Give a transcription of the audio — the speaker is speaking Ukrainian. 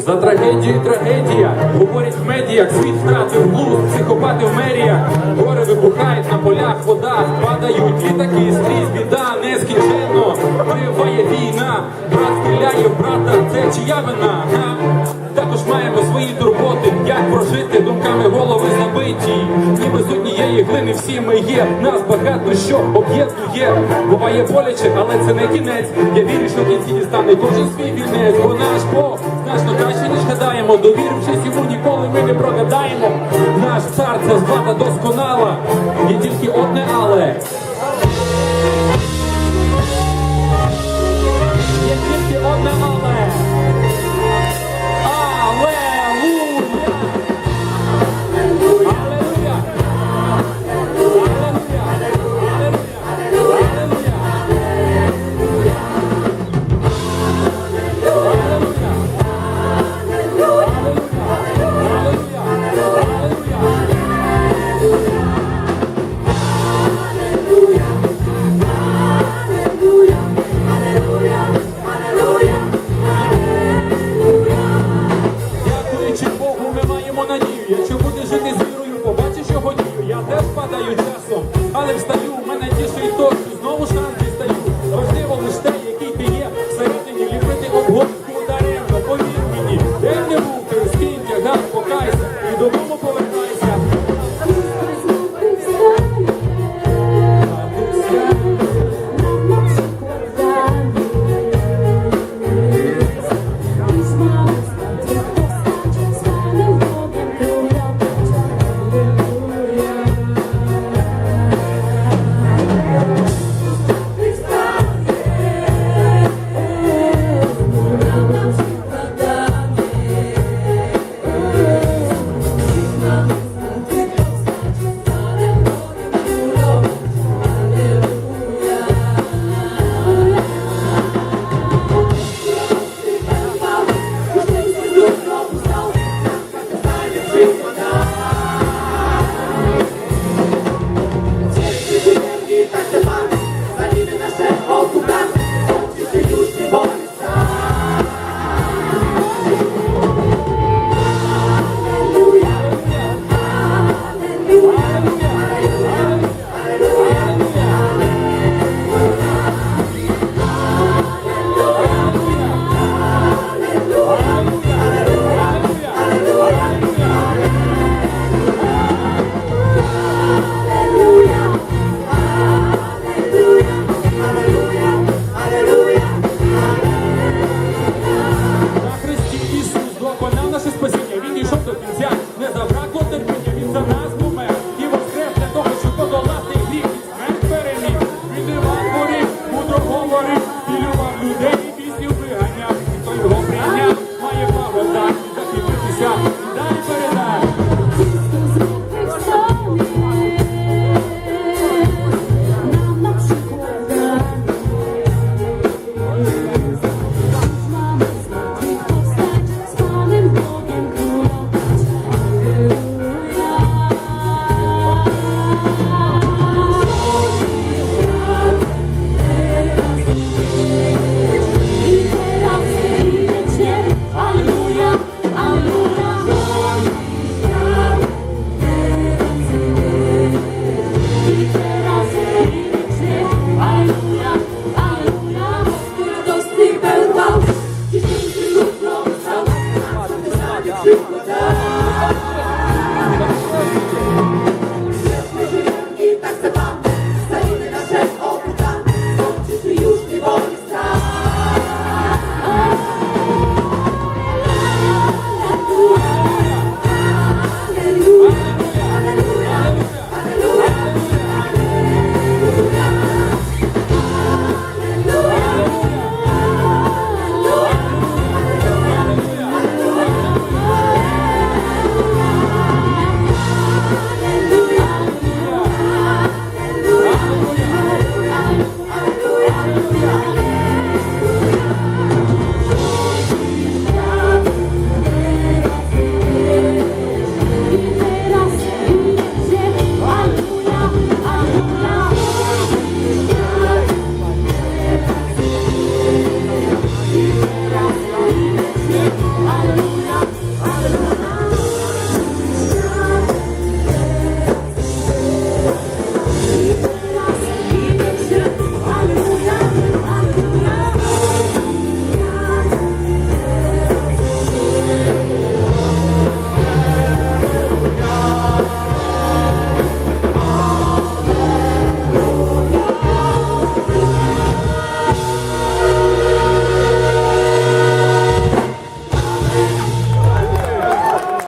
За трагедію трагедія. Говорять в медіях, світ втратив глузд, психопати в меріях, гори вибухають на полях, водах, падають літаки, скрізь біда, не скінченно триває війна, брат стріляє брата, це чия вина? Прожити думками голови забиті. Ніби з глини всі ми є. Нас багато що об'єднує. Буває боляче, але це не кінець. Я вірю, що кінці дістане кожен свій вінець. Бо наш Бог значно краще, ніж гадаємо. Довірившись йому, ніколи ми не прогадаємо. Наш цар це злата досконала. Є тільки одне але.